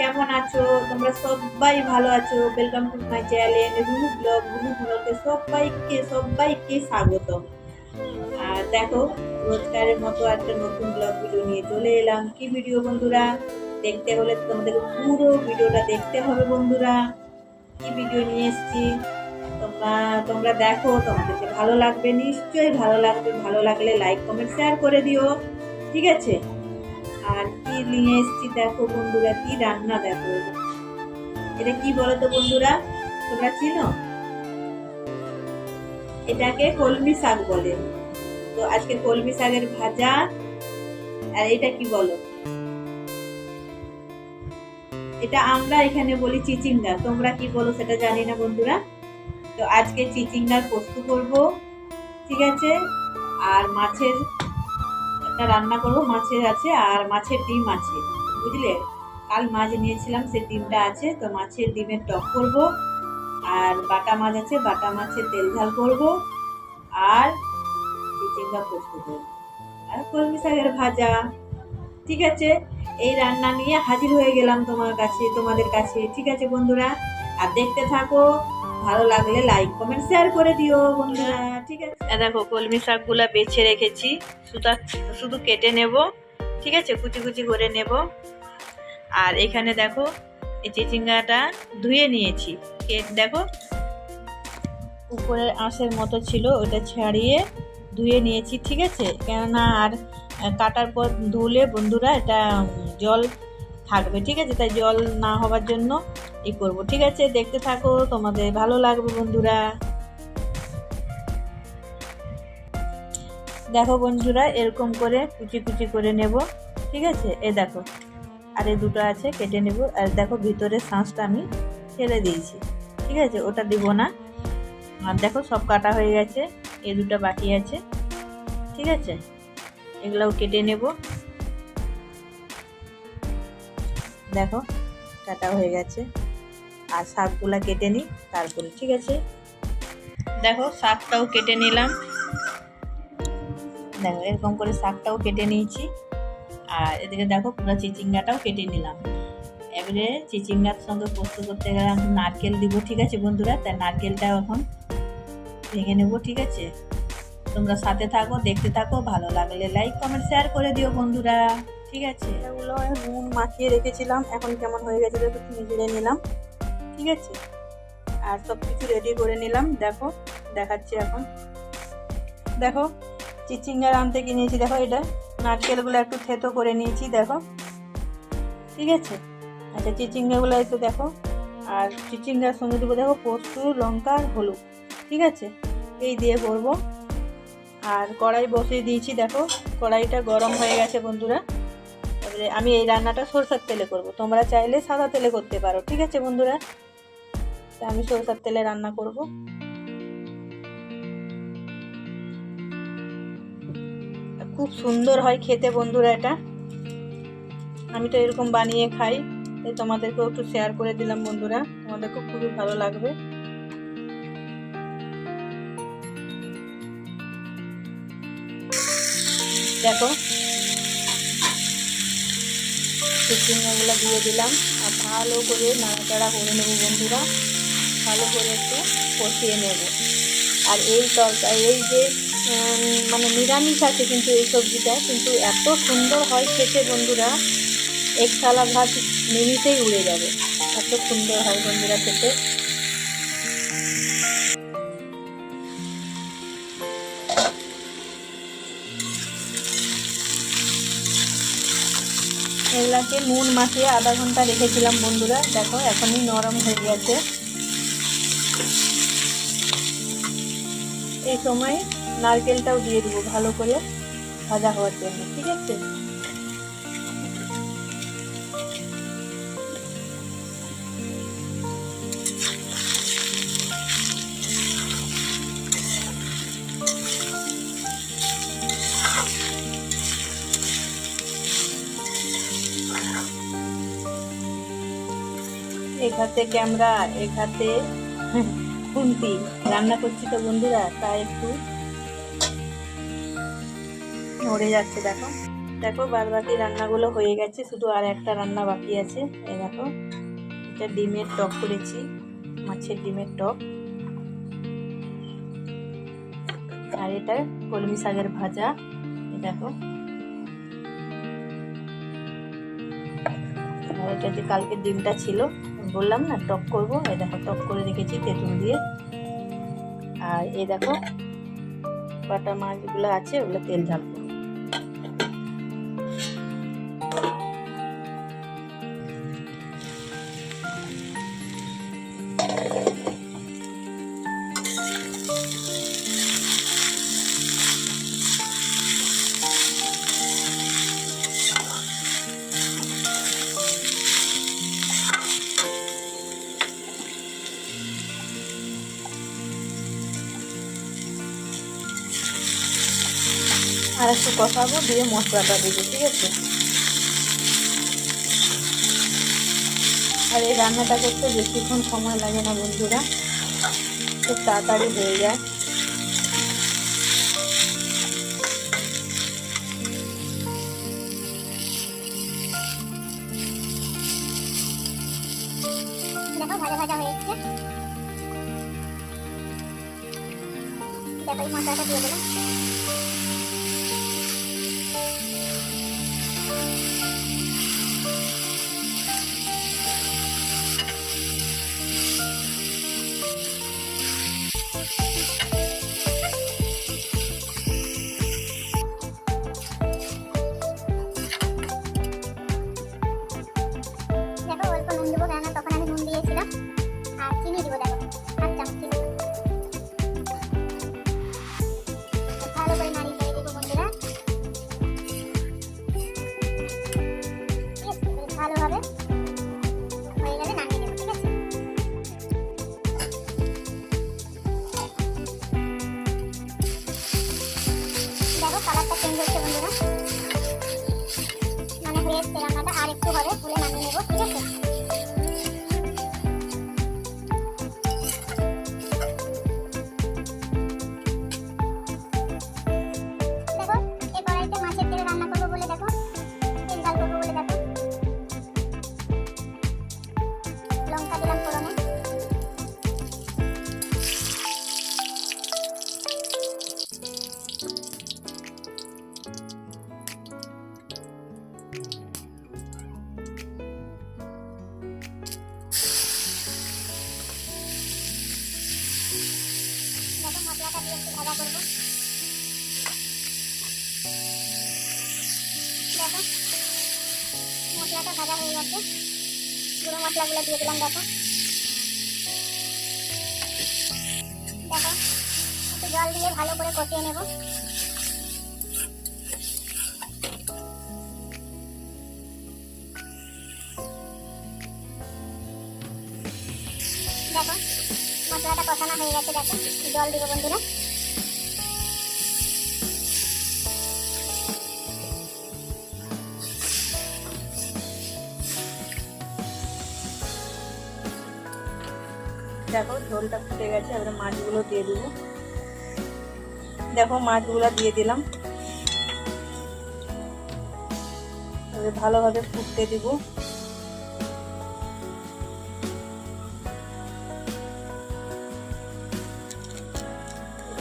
কেমন আছো? তোমরা সবাই ভালো আছো। Welcome to my channel Runu blog Runu ব্লগে সবাইকে সবাইকে স্বাগতম। আর দেখো, রোজকারের মতো একটা নতুন ব্লগ ভিডিও নিয়ে চলে এলাম। কি ভিডিও বন্ধুরা? দেখতে হলে তোমাদের পুরো ভিডিওটা দেখতে হবে বন্ধুরা। কি ভিডিও নিয়ে এসেছি? তোমরা তোমরা দেখো, তোমাদেরকে ভালো লাগবে, নিশ্চয়ই ভালো লাগবে। ভালো লাগলে লাইক কমেন্ট শেয়ার করে দিও। ঠিক আছে? আর কি নিয়ে এসেছি দেখো বন্ধুরা, কি রান্না দেখো এটা কি বলো তো বন্ধুরা, তোমরা চিনো? এটাকে কলমি শাক বলে। তো আজকে কলমি শাকের ভাজা, আর এটা কি বলো? এটা আমরা এখানে বলি চিচিঙ্গা। তোমরা কি বলো সেটা জানি না বন্ধুরা। তো আজকে চিচিঙ্গার পোস্ত করব, ঠিক আছে? আর মাছের একটা রান্না করব, মাছের আছে আর মাছের ডিম আছে, বুঝলে? কাল মাছ নিয়েছিলাম সে ডিমটা আছে, তো মাছের ডিমের টক করব আর বাটা মাছ আছে, বাটা মাছের তেল ঝাল করব আর চিচিঙ্গা পোস্ত করব আর কলমি শাকের ভাজা, ঠিক আছে? এই রান্না নিয়ে হাজির হয়ে গেলাম তোমার কাছে, তোমাদের কাছে, ঠিক আছে বন্ধুরা? আর দেখতে থাকো ভালো লাগলে লাইক কমেন্ট শেয়ার করে দিও বন্ধুরা ঠিক আছে? দেখো কলমি শাকগুলো বেছে রেখেছি। সুতা শুধু কেটে নেব ঠিক আছে? কুচি কুচি করে নেব। আর এখানে দেখো এই চিচিঙ্গাটা ধুয়ে নিয়েছি। কেট দেখো উপরের আঁশের মতো ছিল ওটা ছাড়িয়ে ধুয়ে নিয়েছি ঠিক আছে? কেননা আর কাটার পর ধুলে বন্ধুরা এটা জল থাকবে ঠিক আছে? তাই জল না হওয়ার জন্য ই করব। ঠিক আছে, দেখতে থাকো, তোমাদের ভালো লাগবে বন্ধুরা। দেখো বন্ধুরা, এরকম করে কুচি কুচি করে নেব। ঠিক আছে? এ দেখো, আর এই দুটো আছে, কেটে নেব। আর দেখো ভিতরে শাঁসটা আমি ফেলে দিয়েছি। ঠিক আছে? ওটা দিব না। আর দেখো সব কাটা হয়ে গেছে এই দুটো বাকি আছে। ঠিক আছে? এগুলোও কেটে নেব। দেখো, কাটা হয়ে গেছে। আর শাকগুলো কেটে নিই, তারপরে, ঠিক আছে? দেখো, শাকটাও কেটে নিলাম। দেখো, এরকম করে শাকটাও কেটে নিয়েছি। আর এদিকে দেখো, পুরো চিচিঙ্গাটাও কেটে নিলাম। এবারে চিচিঙ্গার সঙ্গে পোস্ত করতে গেলে আমি নারকেল দিব, ঠিক আছে বন্ধুরা? তাই নারকেলটাও এখন ভেঙে নেব, ঠিক আছে? তোমরা সাথে থাকো, দেখতে থাকো, ভালো লাগলে লাইক কমেন্ট শেয়ার করে দিও বন্ধুরা, ঠিক আছে? এগুলো নুন মাখিয়ে রেখেছিলাম, এখন কেমন হয়ে গেছে দেখো নিজেরে নিলাম। ঠিক আছে? আর সব কিছু রেডি করে নিলাম। দেখো, দেখাচ্ছি এখন। দেখো চিচিঙ্গার আনতে কিনেছি দেখো এটা, নারকেলগুলো একটু থেতো করে নিয়েছি, দেখো। ঠিক আছে? আচ্ছা চিচিঙ্গাগুলো একটু দেখো। আর চিচিঙ্গার সঙ্গে দেবো, দেখো, পোস্ত, লঙ্কা আর হলুদ। ঠিক আছে? এই দিয়ে করব। আর কড়াই বসিয়ে দিয়েছি, দেখো। কড়াইটা গরম হয়ে গেছে, বন্ধুরা। তারপরে আমি এই রান্নাটা সরষের তেলে করব। তোমরা চাইলে সাদা তেলে করতে পারো। ঠিক আছে, বন্ধুরা? তা আমি সরষের তেলে রান্না করব। খুব সুন্দর হয় খেতে বন্ধুরা এটা। আমি তো এরকম বানিয়ে খাই, তাই তোমাদেরকেও একটু শেয়ার করে দিলাম বন্ধুরা, তোমাদেরকেও খুবই ভালো লাগবে। দেখো দিয়ে দিলাম, আর ভালো করে নাড়াচাড়া করে নেব বন্ধুরা। ভালো করে একটু কষিয়ে নেব। আর এই তরকারি, এই যে মানে নিরামিষ আছে কিন্তু এই সবজিটা, কিন্তু এত সুন্দর হয় খেতে বন্ধুরা। এক থালা ভাত নিমিষেই উড়ে যাবে। এত সুন্দর হয় বন্ধুরা খেতে। এগুলাকে নুন মাখিয়ে আধা ঘণ্টা রেখেছিলাম বন্ধুরা। দেখো, এখনই নরম হয়ে গেছে। এই সময় নারকেলটাও দিয়ে দেবো ভালো করে ভাজা হওয়ার জন্য, ঠিক আছে? এক হাতে ক্যামেরা এক হাতে খুন্তি, রান্না করছি তো বন্ধুরা, তাই একটু নড়ে যাচ্ছে, দেখো। দেখো বাদ বাকি রান্নাগুলো হয়ে গেছে, শুধু আর একটা রান্না বাকি আছে। এই দেখো, এটা ডিমের টক করেছি, মাছের ডিমের টক। আর এটা কলমি শাকের ভাজা দেখো। আর এটা যে কালকে ডিমটা ছিল বললাম না, টক করব। এ দেখো, টক করে রেখেছি তেঁতুল দিয়ে। আর এ দেখো, বাটা মাছগুলো আছে, ওগুলো তেল ঝাল একটু কষাবো, দিয়ে মশলাটা দেবো, ঠিক আছে? আর এই রান্নাটা করতে বেশিক্ষণ সময় লাগে না, বন্ধুরা। খুব তাড়াতাড়ি হয়ে যায়। দেখো এই মশলাটা দিয়ে দিলাম। চেঞ্জ হচ্ছে বন্ধুরা। মানে হয়ে এসছে রান্নাটা আর একটু হবে ফুলে নামিয়ে নেব। দেখো মশলাটা দিয়ে একটু ভাজা করব, দেখো মশলাটা ভাজা হয়ে গেছে। গুঁড়ো মশলাগুলো দিয়ে দিলাম, দেখো। দেখো, একটু জল দিয়ে ভালো করে কষিয়ে নেব। দেখো মশলাটা কষানো হয়ে গেছে, দেখো। জল দিব বন্ধুরা। দেখো ঝোলটা ফুটে গেছে, এবারে মাছগুলো দিয়ে দেবো। দেখো, মাছগুলো দিয়ে দিলাম। ভালোভাবে ফুটতে দিব।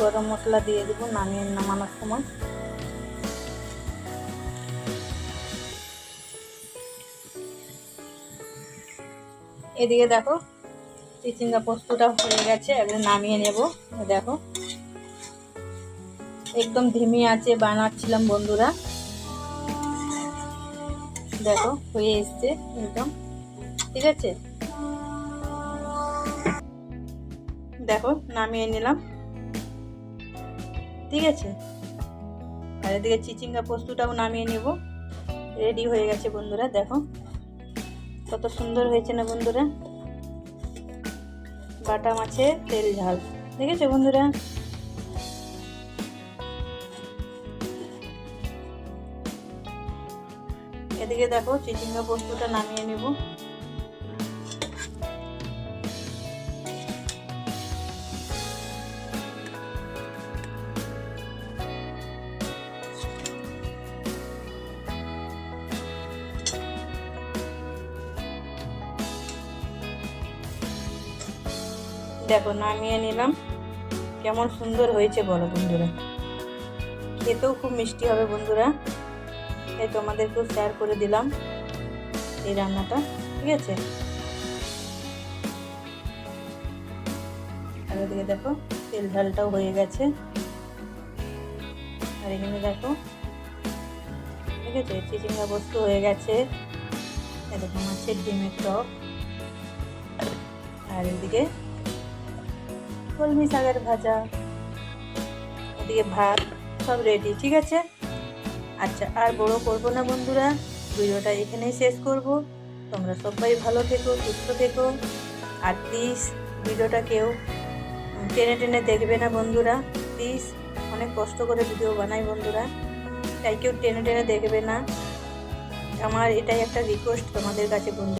গরম মশলা দিয়ে দেবো, নামিয়ে নামানোর সময়। এদিকে দেখো, চিচিঙ্গা পোস্তটা হয়ে গেছে, এবারে নামিয়ে নেব দেখো। একদম ধিমি আছে, বানাচ্ছিলাম বন্ধুরা। দেখো, হয়ে এসছে একদম, ঠিক আছে? দেখো, নামিয়ে নিলাম। ঠিক আছে? আর এদিকে চিচিঙ্গা পোস্তটাও নামিয়ে নেব। রেডি হয়ে গেছে বন্ধুরা, দেখো। কত সুন্দর হয়েছে না বন্ধুরা? বাটা মাছের তেল ঝাল। দেখেছ বন্ধুরা? এদিকে দেখো, চিচিঙ্গা পোস্তটা নামিয়ে নেব। দেখো, নামিয়ে নিলাম। কেমন সুন্দর হয়েছে বলো বন্ধুরা। খেতেও খুব মিষ্টি হবে বন্ধুরা। এই তোমাদেরকেও শেয়ার করে দিলাম এই রান্নাটা, ঠিক আছে? আর ওদিকে দেখো, তেল ঢালটাও হয়ে গেছে। আর এখানে দেখো, ঠিক আছে, চিচিঙ্গা বস্তু হয়ে গেছে। এরকম মাছের ডিমের টক আর এদিকে কলমি শাকের ভাজা এদিকে ভাত, সব রেডি ঠিক আছে? আচ্ছা আর বড় করব না বন্ধুরা, ভিডিওটা এখানেই শেষ করব। তোমরা সবাই ভালো থেকো, সুস্থ থেকো, আর প্লিজ ভিডিওটা কেউ টেনে টেনে দেখবে না বন্ধুরা। প্লিজ অনেক কষ্ট করে ভিডিও বানাই বন্ধুরা। তাই কেউ টেনে টেনে দেখবে না। আমার এটাই একটা রিকোয়েস্ট তোমাদের কাছে বন্ধু